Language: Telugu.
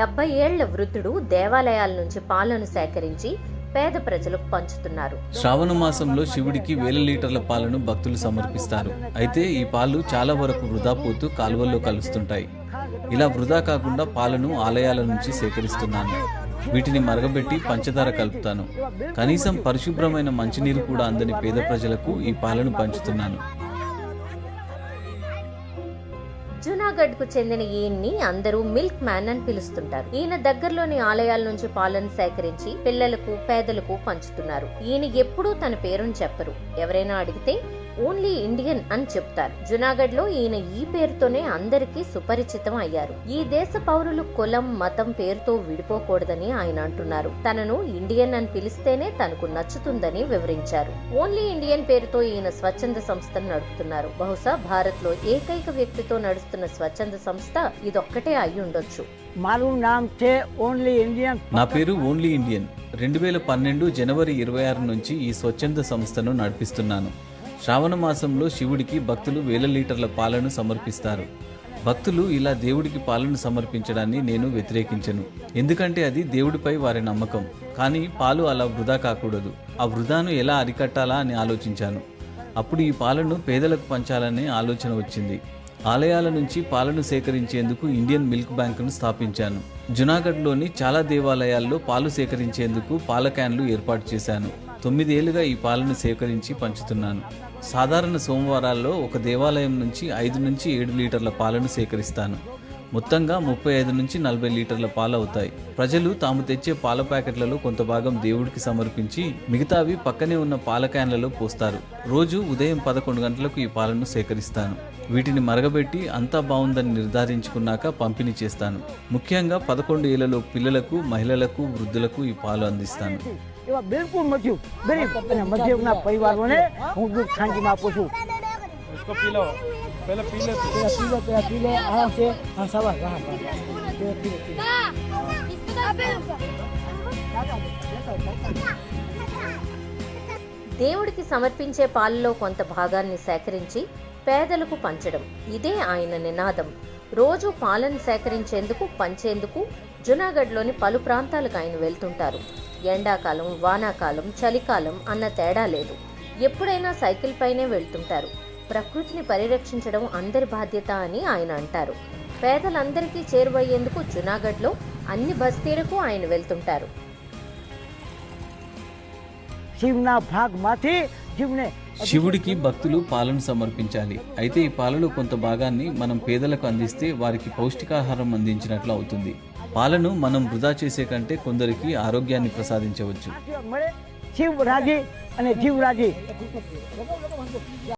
డెబ్బై ఏళ్ళ వృద్ధుడు దేవాలయాల నుంచి పాలను సేకరించి పేద ప్రజలకు పంచుతున్నారు. శ్రావణ మాసంలో శివుడికి వేల లీటర్ల పాలను భక్తులు సమర్పిస్తారు. అయితే ఈ పాలు చాలా వరకు వృధా పోతూ కాలువల్లో కలుస్తుంటాయి. ఇలా వృధా కాకుండా పాలను ఆలయాల నుంచి సేకరిస్తున్నాను. వీటిని మరగబెట్టి పంచదార కలుపుతాను. కనీసం పరిశుభ్రమైన మంచినీరు కూడా అందని పేద ప్రజలకు ఈ పాలను పంచుతున్నాను. జునాగఢ్కు చెందిన ఈయన్ని అందరూ మిల్క్ మ్యాన్ అని పిలుస్తుంటారు. ఈయన దగ్గరలోని ఆలయాల నుంచి పాలను సేకరించి పిల్లలకు పేదలకు పంచుతున్నారు. ఈయన ఎప్పుడూ తన పేరును చెప్పరు. ఎవరైనా అడిగితే ఓన్లీ ఇండియన్ అని చెప్తారు. జునాగఢ్లో ఈయన ఈ పేరుతోనే అందరికీ సుపరిచితం అయ్యారు. ఈ దేశ పౌరులు కులం మతం పేరుతో విడిపోకూడదని ఆయన అంటున్నారు. తనను ఇండియన్ అని పిలిస్తేనే తనకు నచ్చుతుందని వివరించారు. ఓన్లీ ఇండియన్ పేరుతో ఈయన స్వచ్ఛంద సంస్థను నడుపుతున్నారు. బహుశా భారత్లో ఏకైక వ్యక్తితో నడుస్తున్న స్వచ్ఛంద సంస్థ ఇదొక్కటే అయి ఉండొచ్చు. నా పేరు ఓన్లీ ఇండియన్. రెండు వేల పన్నెండు జనవరి ఇరవై ఆరు నుంచి ఈ స్వచ్ఛంద సంస్థను నడిపిస్తున్నాను. శ్రావణ మాసంలో శివుడికి భక్తులు వేల లీటర్ల పాలను సమర్పిస్తారు. భక్తులు ఇలా దేవుడికి పాలను సమర్పించడాన్ని నేను వ్యతిరేకించను. ఎందుకంటే అది దేవుడిపై వారి నమ్మకం. కానీ పాలు అలా వృధా కాకూడదు. ఆ వృధాను ఎలా అరికట్టాలా అని ఆలోచించాను. అప్పుడు ఈ పాలను పేదలకు పంచాలనే ఆలోచన వచ్చింది. ఆలయాల నుంచి పాలను సేకరించేందుకు ఇండియన్ మిల్క్ బ్యాంకును స్థాపించాను. జునాగఢ్లోని చాలా దేవాలయాల్లో పాలు సేకరించేందుకు పాల క్యాన్లు ఏర్పాటు చేశాను. తొమ్మిదేళ్ళుగా ఈ పాలను సేకరించి పంచుతున్నాను. సాధారణ సోమవారాల్లో ఒక దేవాలయం నుంచి ఐదు నుంచి ఏడు లీటర్ల పాలను సేకరిస్తాను. మొత్తంగా ముప్పై ఐదు నుంచి నలభై లీటర్ల పాలు అవుతాయి. ప్రజలు తాము తెచ్చే పాల ప్యాకెట్లలో కొంత భాగం దేవుడికి సమర్పించి మిగతావి పక్కనే ఉన్న పాల క్యాన్లలో పోస్తారు. రోజు ఉదయం పదకొండు గంటలకు ఈ పాలను సేకరిస్తాను. వీటిని మరగబెట్టి అంతా బాగుందని నిర్ధారించుకున్నాక పంపిణీ చేస్తాను. ముఖ్యంగా పదకొండు ఏళ్ళలో పిల్లలకు మహిళలకు వృద్ధులకు ఈ పాలు అందిస్తాను. એવા બિલકુલ મધ્યુ ગરીબ અને મધ્યમના પરિવારોને હું દુઃખ દૂધ ખાંડીમાં આપું છું. પહેલા પી લે પહેલા પી લે આરામ છે હા સવાર હા దేవుడికి సమర్పించే పాలలో కొంత భాగాన్ని సేకరించి పేదలకు పంచడం. ఇదే ఆయన నినాదం. రోజు పాలను సేకరించేందుకు పంచేందుకు జునాగఢ్లోని పలు ప్రాంతాలకు ఆయన వెళ్తుంటారు. ఎండాకాలం వానాకాలం చలికాలం అన్న తేడా లేదు. ఎప్పుడైనా సైకిల్ పైనే వెళ్తుంటారు. ప్రకృతిని పరిరక్షించడం అందరి బాధ్యత అని ఆయన అంటారు. పేదలందరికీ చేరువయ్యేందుకు జునాగఢ్లో అన్ని బస్తీలకు ఆయన వెళ్తుంటారు. శివుడికి భక్తులు పాలను సమర్పించాలి. అయితే ఈ పాలలో కొంత భాగాన్ని మనం పేదలకు అందిస్తే వారికి పౌష్టికాహారం అందించినట్లు అవుతుంది. పాలను మనం వృధా చేసే కంటే కొందరికి ఆరోగ్యాన్ని ప్రసాదించవచ్చు.